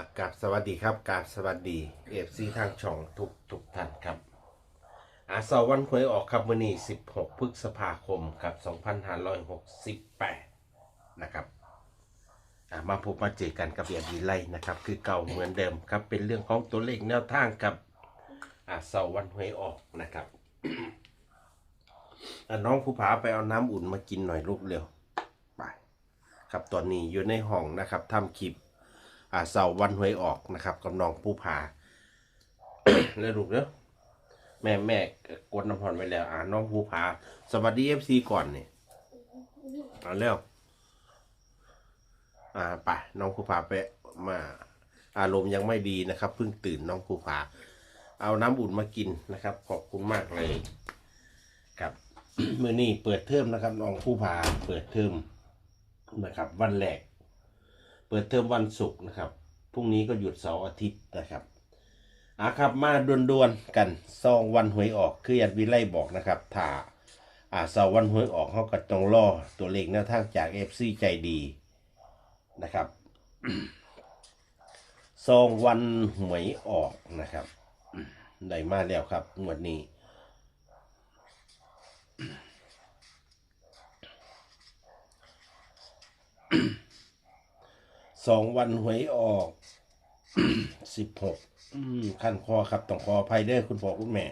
อากาศสวัสดีครับกราบสวัสดีเอฟซีทางช่องทุกทุกท่านครับอาสาวันหวยออกครับมื้อนี้16 พฤษภาคมครับ2568 นะครับอะมาพบมาเจอกันกับเอียดีไลนะครับ คือเก่าเหมือนเดิมครับ เป็นเรื่องของตัวเลขแนวทางกับอาสาวันหวยออกนะครับอะน้องผู้ผาไปเอาน้ำอุ่นมากินหน่อยลูกเร็วไปครับตอนนี้อยู่ในห้องนะครับทำคลิป เสาวันหวยออกนะครับกับน้องผู้ผาเลยลูกเด้อแม่แม่กดน้ำพรไว้แล้ว อ่าน้องผู้ผา สวัสดีเอฟซีก่อนเนี่ยเอาเร็วอ่าไปน้องผู้ผาไปมา อารมณ์ยังไม่ดีนะครับเพิ่งตื่นน้องผู้ผา เอาน้ำอุ่นมากินนะครับ ขอบคุณมากเลยครับเมื่อนี้เปิดเทอมนะครับ น้องผู้ผาเปิดเทอมนะครับ วันแรก เปิดเทอมวันศุกร์นะครับ พรุ่งนี้ก็หยุดเสาร์อาทิตย์นะครับอะครับมาด่วนๆกันซองวันหวยออกคือยันวิไลบอกนะครับถ้าอ่าเสาร์วันหวยออกเขาก็ต้องรอตัวเลขแนวทางจากเอฟซีใจดีนะครับซองวันหวยออกนะครับได้มาแล้วครับงวดนี้ สองวันหวยออกสิบหกขั้นคอครับต้องขออภัยเด้อคุณพ่อคุณแม่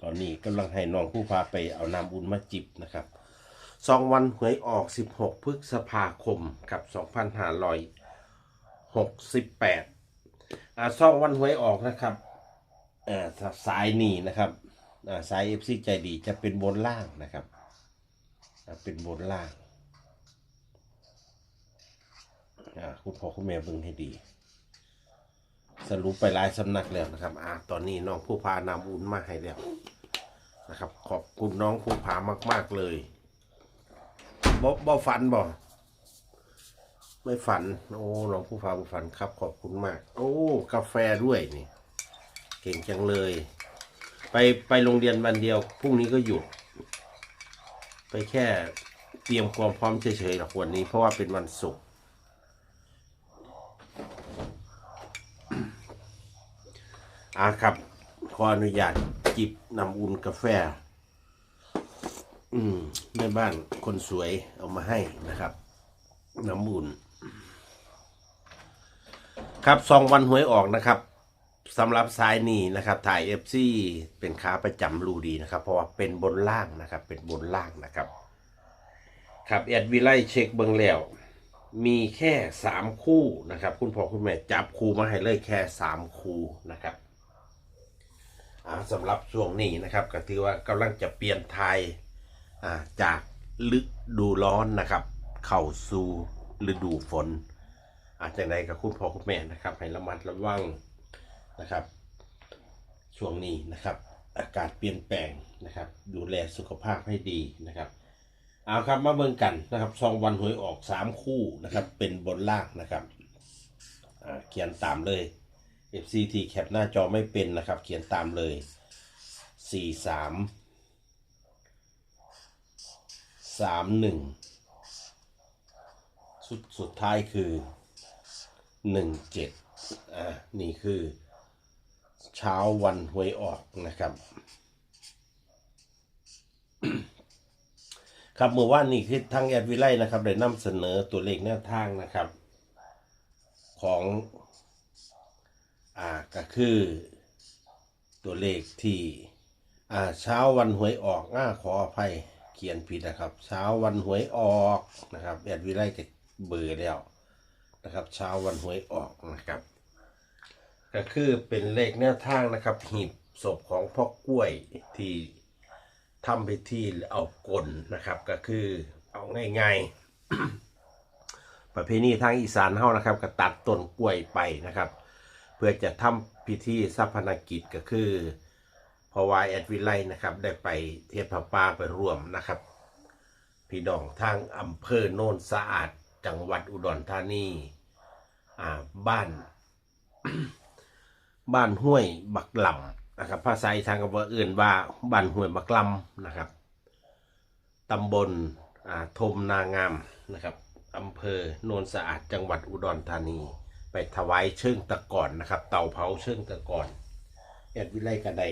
ตอนนี้กำลังให้น้องผู้พาไปเอาน้ำอุ่นมาจิบนะครับสองวันหวยออกสิบหกพฤษภาคมกับสองพันห้าร้อยหกสิบแปดอ่าสองวันหวยออกนะครับอ่สายนี่นะครับอ่าสายเอฟซีใจดีจะเป็นบนล่างนะครับเป็นบนล่าง อ่าคุณพ่อคุณแม่เบิ่งให้ดี สรุปไปหลายสำนักแล้วนะครับ อ่า ตอนนี้น้องผู้พานำอุ่นมาให้แล้วนะครับ ขอบคุณน้องผู้พามาก ๆเลยบ่บ่ฝันบ่ไม่ฝัน โอ้น้องผู้พาบ่ฝันครับ ขอบคุณมาก โอ้ กาแฟด้วยนี่ เก่งจังเลย ไปไปโรงเรียนวันเดียวพรุ่งนี้ก็หยุด ไปแค่เตรียมความพร้อมเฉยๆหรอกวันนี้เพราะว่าเป็นวันศุกร์ อ่าครับ ขออนุญาตจิบน้ำอุ่นกาแฟ อืมแม่บ้านคนสวยเอามาให้นะครับ น้ำอุ่น ครับสองวันหวยออกนะครับสำหรับสายนี้นะครับ ถ่ายเอฟซีเป็นค้าประจำรูดีนะครับ เพราะว่าเป็นบนล่างนะครับ เป็นบนล่างนะครับ ครับแอดวิไลเช็คเบิงแล้วมีแค่สามคู่นะครับ คุณพ่อคุณแม่จับคู่มาให้เลยแค่สามคู่นะครับ อ่าสำหรับช่วงนี้นะครับก็ถือว่ากำลังจะเปลี่ยนไทยอ่าจากฤดูร้อนนะครับ เข้าสู่ฤดูฝน อาจจะไหนกับคุณพ่อคุณแม่นะครับ ให้ระมัดระวังนะครับ ช่วงนี้นะครับ อากาศเปลี่ยนแปลงนะครับ ดูแลสุขภาพให้ดีนะครับเอาครับมาเบิ่งกันนะครับซองวันหวยออกสามคู่นะครับ เป็นบนล่างนะครับเขียนตามเลย FCT แคปหน้าจอไม่เป็นนะครับ เขียนตามเลยสี่สามสามหนึ่งสุดสุดท้ายคือหนึ่งเจ็ดอ่านี่คือ เช้าวันหวยออกนะครับครับเมื่อวานนี้คือทางแอดวิไลนะครับ ได้นำเสนอตัวเลขแนวทางนะครับ ของ อ่าก็คือตัวเลขที่อ่าเช้าวันหวยออกอ่าขออภัยเขียนผิดนะครับ เช้าวันหวยออกนะครับแอดวิไลก็เบื่อแล้วนะครับ เช้าวันหวยออกนะครับ ก็คือเป็นเลขแนวทางนะครับ หีบศพของพ่อกล้วยที่ทำพิธีเอากลนะครับ ก็คือเอาง่ายๆประเพณีทางอีสานเฮานะครับ ก็ตัดต้นกล้วยไปนะครับ พื่อจะทำพิธีสัพพนกิจก็คือพราะว่าแอดวิไลนะครับ ได้ไปเทพป่าไปร่วมนะครับ พี่น้องทางอำเภอโนนสะอาดจังหวัดอุดรธานีอ่าบ้าน บ้านห้วยบักลำนะครับภาษาอีสานก็ว่าอื่นว่าบ้านห้วยบักลำนะครับตำบลอ่าทมนางามนะครับอำเภอโนนสะอาดจังหวัดอุดรธานี ไปถวายเชิงตะกอนนะครับ เตาเผาเชิงตะกอนแอดวิไลก็ได้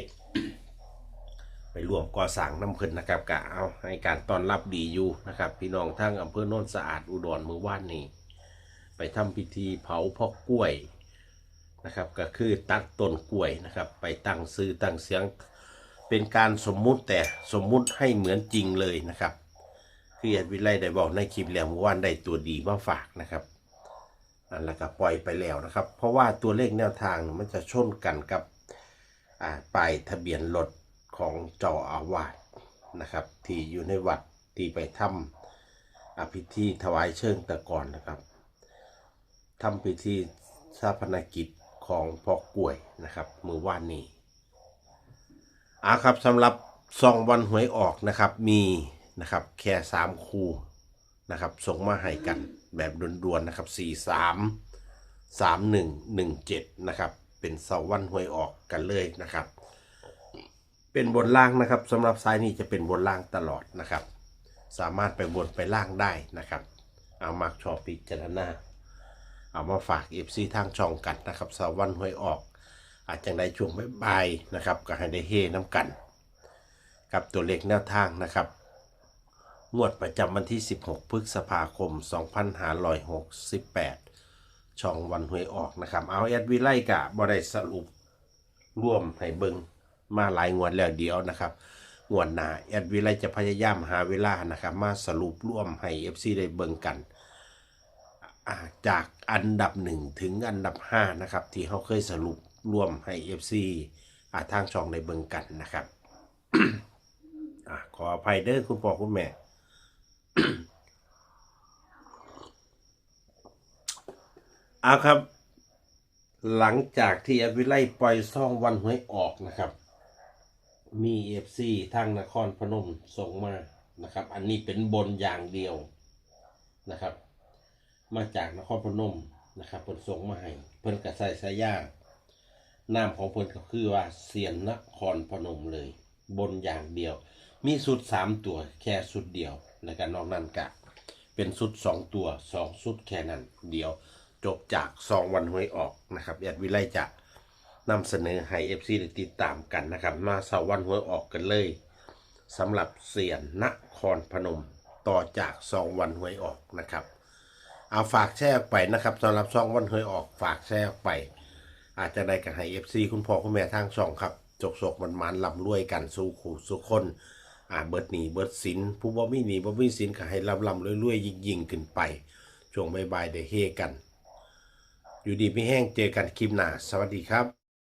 ไปรวมก่อสร้างน้ำเพิ่นนะครับกะเอาให้การต้อนรับดีอยู่นะครับ พี่น้องทั้งอำเภอโนนสะอาดอุดรเมื่อวานนี้ไปทำพิธีเผาพ่อกล้วยนะครับ ก็คือตัดต้นกล้วยนะครับ ไปตั้งซื้อตั้งเสียงเป็นการสมมุติแต่สมมุติให้เหมือนจริงเลยนะครับคือแอดวิไลได้บอกในคลิปแล้วเมื่อวานได้ตัวดีมาฝากนะครับ อันแล้วก็ปล่อยไปแล้วนะครับ เพราะว่าตัวเลขแนวทางมันจะชนกันกับป้ายทะเบียนรถของเจ้าอาวาสนะครับ ที่อยู่ในวัดที่ไปทำอ่าพิธีถวายเชิงตะกอนนะครับทำพิธีชาพนกิจของพ่อกล้วยนะครับ มือว่านนี้อ่าครับสำหรับซองวันหวยออกนะครับมีนะครับแค่สามคูนะครับส่งมาให้กัน แบบด่วนๆนะครับสี่สามสามหนึ่งหนึ่งเจ็ดนะครับ เป็นเสาวันหวยออกกันเลยนะครับ เป็นบนล่างนะครับสำหรับซ้ายนี้จะเป็นบนล่างตลอดนะครับ สามารถไปบนไปล่างได้นะครับ เอามักชอบพิจารณาเอามาฝากเอฟซีทางช่องกันนะครับเสาวันหวยออก อาจจะได้ช่วงบ่ายๆนะครับ ก็ให้ได้เฮน้ำกัน กับตัวเลขแนวทางนะครับ งวดประจำวันที่ 16 พฤษภาคม 2568 ช่องวันหวยออกนะครับ เอาแอดวิไลกะบ่ได้สรุปร่วมให้เบิงมาหลายงวดแล้วเดียวนะครับ งวดหน้าแอดวิไลจะพยายามหาเวลานะครับ มาสรุปร่วมให้ FC ได้เบิงกัน จากอันดับหนึ่งถึงอันดับห้านะครับ ที่เขาเคยสรุปร่วมให้ FC อาทางช่องในเบิงกันนะครับอขออภัยเด้อคุณพ่อคุณแม่ เอาครับ หลังจากที่อวิไลปล่อยซ่องวันหวยออกนะครับ มีเอฟซีทางนครพนมส่งมานะครับ อันนี้เป็นบนอย่างเดียวนะครับ มาจากนครพนมนะครับเพิ่นส่งมาให้เพิ่นกระใส่สายยางนามของเพิ่นก็คือว่าเสียนนครพนมเลย บนอย่างเดียว มีสุดสามตัวแค่สุดเดียว แล้วก็นอกนั้นกะเป็นสุดสองตัวสองสุดแค่นั้น เดียวจบจากซองวันหวยออกนะครับแอดวิไลจะนำเสนอให้เอฟซีได้ติดตามกันนะครับ มาเสาวันหวยออกกันเลยสำหรับเสียนนครพนมต่อจากซองวันหวยออกนะครับเอาฝากแชร์ไปนะครับสำหรับช่องวันเฮยออกฝากแชร์ไป อาจจะได้กันให้เอฟซีคุณพ่อคุณแม่ทางช่องครับจกศกมันมันลำรวยกันสู้ขู่สู้คน อ่าเบิดหนีเบิดสินผู้บ่มีหนีบ่มีสินก็ให้ลำลำรวยๆยิงยิ่งๆ ขึ้นไปช่วงบ่ายๆได้เฮกัน อยู่ดีไม่แห้งเจอกันคลิปหน้าสวัสดีครับ